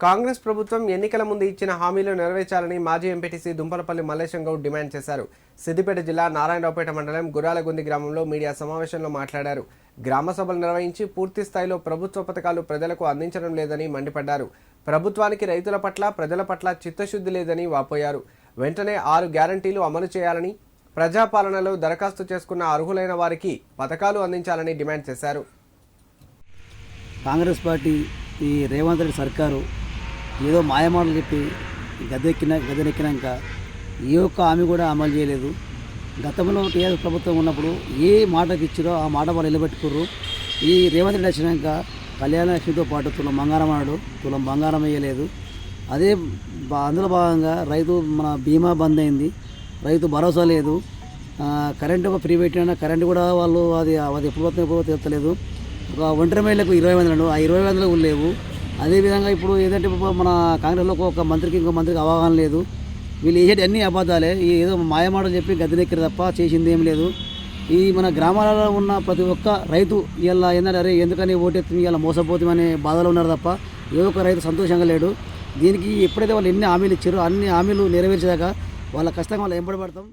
కాంగ్రెస్ ప్రభుత్వం ఎన్నికల ముందు ఇచ్చిన హామీలు నెరవేర్చాలని మాజీ ఎంపీటీసీ దుంపలపల్లి మల్లేశం గౌడ్ డిమాండ్ చేశారు. సిద్దిపేట జిల్లా నారాయణరావుపేట మండలం గురాలగుంది గ్రామంలో మీడియా సమావేశంలో మాట్లాడారు. గ్రామ సభలు నిర్వహించి పూర్తి స్థాయిలో ప్రభుత్వ పథకాలు ప్రజలకు అందించడం లేదని మండిపడ్డారు. ప్రభుత్వానికి రైతుల పట్ల ప్రజల పట్ల చిత్తశుద్ధి లేదని వాపోయారు. వెంటనే ఆరు గ్యారంటీలు అమలు చేయాలని ప్రజాపాలనలో దరఖాస్తు చేసుకున్న అర్హులైన వారికి పథకాలు అందించాలని డిమాండ్ చేశారు. కాంగ్రెస్ పార్టీ ఈ రేవంత్ రెడ్డి సర్కారు ఏదో మాయమాటలు చెప్పి గదెక్కిన గదెనెక్కినాక ఏ ఒక్క హామీ కూడా అమలు చేయలేదు. గతంలో టీఆర్ఎస్ ప్రభుత్వం ఉన్నప్పుడు ఏ మాటకి ఇచ్చారో ఆ మాట వాళ్ళు నిలబెట్టుకుర్రు. ఈ రేవంత్ రెడ్డి వచ్చినాక కళ్యాణ లక్ష్మితో పాటు తులం బంగారం అన్నాడు. తులం బంగారం వేయలేదు. అదే బా- అందులో భాగంగా రైతు మన బీమా బంద్ అయింది. రైతు భరోసా లేదు. కరెంటు ఒక ఫ్రీ పెట్టినా కరెంటు కూడా వాళ్ళు అది అది ఎప్పుడు పోతుందో ఎప్పుడు పోతుందో ఒక ఒంటరి మహిళలకు ఇరవై వందలు ఆ ఇరవై వందలు కూడా లేవు. అదేవిధంగా ఇప్పుడు ఏదంటే ఇప్పుడు మన కాంగ్రెస్లో ఒక మంత్రికి ఇంకో మంత్రికి అవగాహన లేదు. వీళ్ళు వేసేటి అన్ని అబద్ధాలే. ఈ ఏదో మాయమాటలు చెప్పి గద్దెనెక్కిరు తప్ప చేసింది ఏం లేదు. ఈ మన గ్రామాలలో ఉన్న ప్రతి ఒక్క రైతు ఇలా ఏంటంటే అరే ఎందుకని ఓటెత్తుంది ఇలా మోసపోతామనే బాధలో ఉన్నారు తప్ప ఏ ఒక్క రైతు సంతోషంగా లేడు. దీనికి ఎప్పుడైతే వాళ్ళు ఎన్ని హామీలు ఇచ్చారో అన్ని హామీలు నెరవేర్చేదాకా వాళ్ళ కష్టంగా వాళ్ళు ఎంపడబడతాం